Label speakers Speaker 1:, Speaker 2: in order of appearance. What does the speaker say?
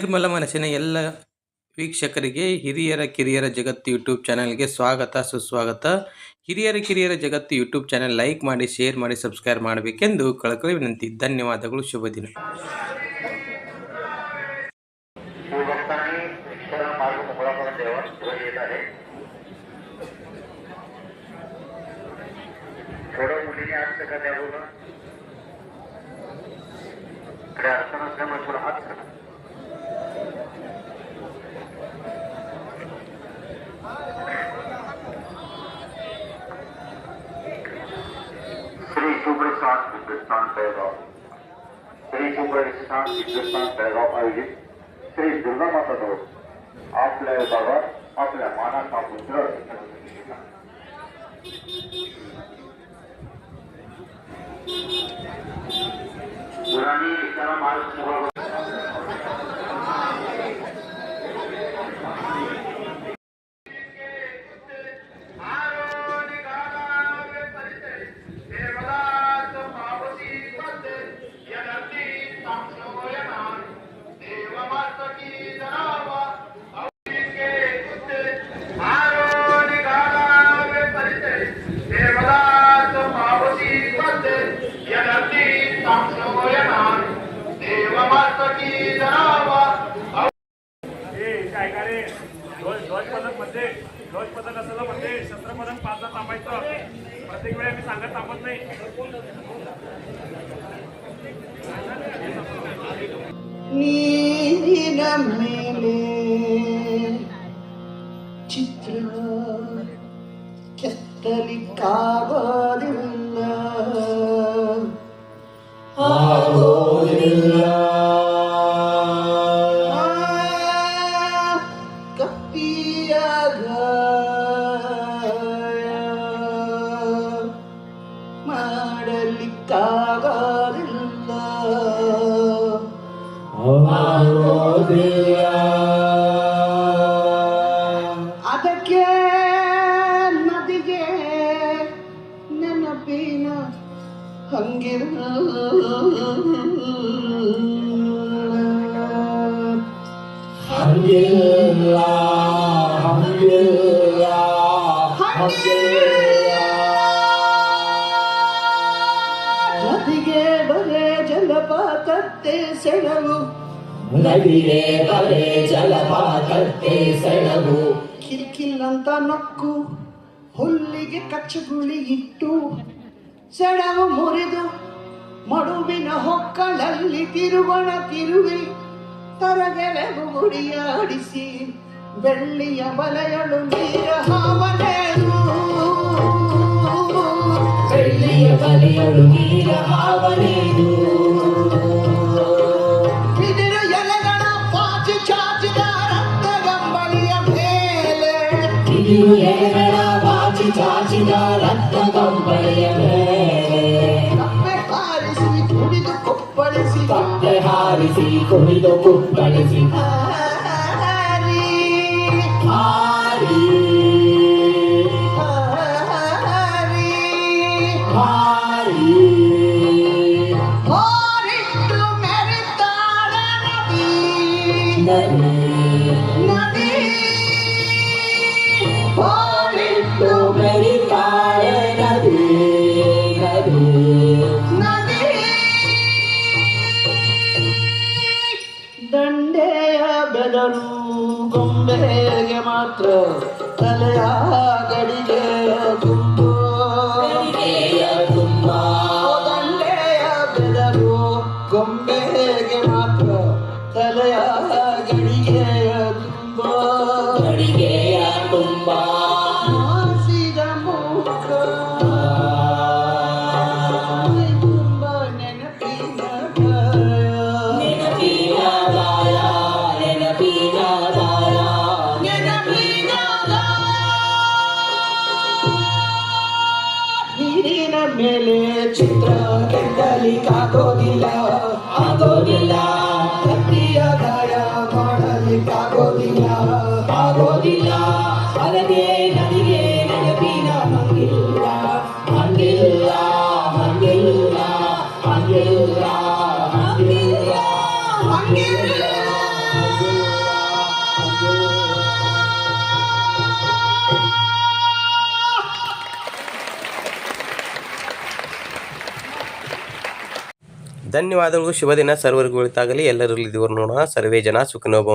Speaker 1: ನಿರ್ಮಲ ಮನಸ್ಸಿನ ಎಲ್ಲ ವೀಕ್ಷಕರಿಗೆ ಹಿರಿಯರ ಕಿರಿಯರ ಜಗತ್ತು ಯೂಟ್ಯೂಬ್ ಚಾನೆಲ್ಗೆ ಸ್ವಾಗತ, ಸುಸ್ವಾಗತ. ಹಿರಿಯರ ಕಿರಿಯರ ಜಗತ್ತು ಯೂಟ್ಯೂಬ್ ಚಾನಲ್ ಲೈಕ್ ಮಾಡಿ, ಶೇರ್ ಮಾಡಿ, ಸಬ್ಸ್ಕ್ರೈಬ್ ಮಾಡಬೇಕೆಂದು ಕಳಕಳಿ ವಿನಂತಿ. ಧನ್ಯವಾದಗಳು, ಶುಭ ದಿನ.
Speaker 2: सात हिंदुस्तान बैगाव श्री कुंभस्थान हिंदुस्तान पैदा आयोजित। श्री दुर्गा माता आपल्या बाबा
Speaker 3: अपने माना का पुत्र। ध्वज पदक असलं म्हणजे शस्त्र पदक पाचदा थांबायचं प्रत्येक वेळी मी सांगत थांबत नाही
Speaker 4: ನೀರಿನ ಮೇಲೆ ಚಿತ್ರ ಕೆತ್ತಲಿಕ್ಕಾಗೋದಿಲ್ಲ ಆ, ಮಾಡಲಿಕ್ಕಾಗೋದಿಲ್ಲ ಅದಕ್ಕೆ ನದಿಗೆ ನೆನಪಿನ ಹಂಗಿರಲ್ಲ.
Speaker 5: ಹಂಗಿಲ್ಲ ಹಂಗಿಲ್ಲ.
Speaker 4: ನದಿಗೆ ಬರೆ ಜಲಪಾತತ್ತೆ ಸೆಳವು.
Speaker 5: ನದಿಗೆ ಬರೆ ಜಲಪಾತಕ್ಕೆ ಸೆಳವು.
Speaker 4: ಕಿಲ್ಕಿಲ್ಲಂತ ನಕ್ಕು ಹುಲ್ಲಿಗೆ ಕಚ್ಚಗುಳಿ ಇಟ್ಟು ಸೆಳವು ಮುರಿದು ಮಡುವಿನ ಹೊಕ್ಕಳಲ್ಲಿ ತಿರುವಣ ತಿರುವಿ ತರಗೆಲೆವು ಗುಡಿಯಾಡಿಸಿ ಬೆಳ್ಳಿಯ ಬಲೆಯಳು ನೀರ
Speaker 5: ಬೆಳ್ಳಿಯ ಬಲಿಯಳು ನೀರ ಹಾವನೇನು
Speaker 4: ಬಿದಿರು ಎಲೆಗಳ ಪಾಚಿ ಚಾಚಿದ ರಕ್ತಗಂಬಳಿಯ ಮೇಲೆ
Speaker 5: ಕಿಡಿಯು ಎಲೆಗಳ ಬಾಚಿ ಚಾಚಿದ ರಕ್ತ ಕಂಬಳಿಯ ಮೇಲೆ
Speaker 4: ಕಪ್ಪೆ ಹಾರಿಸಿ ಕುಡಿದು ಕೊಪ್ಪಳಿಸಿ
Speaker 5: ಕಪ್ಪೆ ಹಾರಿಸಿ ಕುಣಿದು ಕುಪ್ಪಳಿಸಿ
Speaker 4: ಹಾರಿ,
Speaker 5: ಹಾರಿ
Speaker 4: ಗೊಂಬೆಗೆ ಮಾತ್ರ ತಲೆಯ ಗಡಿಗೆ ತುಂಬು ನೆನಪಿನ ನೀರಿನ ಮೇಲೆ ಚಿತ್ರ ಕೆತ್ತಲಿಕ್ಕಾಗೋದಿಲ್ಲ
Speaker 5: ಆಗೋದಿಲ್ಲ
Speaker 4: ಕತ್ತಿಯ ಆಗೋದಿಲ್ಲ
Speaker 5: ಆಗೋದಿಲ್ಲ ಅಲ್ಲದೆ ನನಗೆ ನೆನಪಿನ ಹಂಗಿಲ್ಲ ಹಂಗಿಲ್ಲ ಹಂಗಿಲ್ಲ ಹಂಗಿಲ್ಲ ಹಂಗಿಲ್ಲ
Speaker 4: ಹಂಗಿಲ್ಲ
Speaker 6: ಧನ್ಯವಾದಗಳು. ಶುಭ ದಿನ. ಸರ್ವರಿಗೂ ಗೊತ್ತಾಗಲಿ ಎಲ್ಲರಲ್ಲಿ ದೇವರು ನೋಡೋಣ. ಸರ್ವೇ ಜನ ಸುಖನೋಭ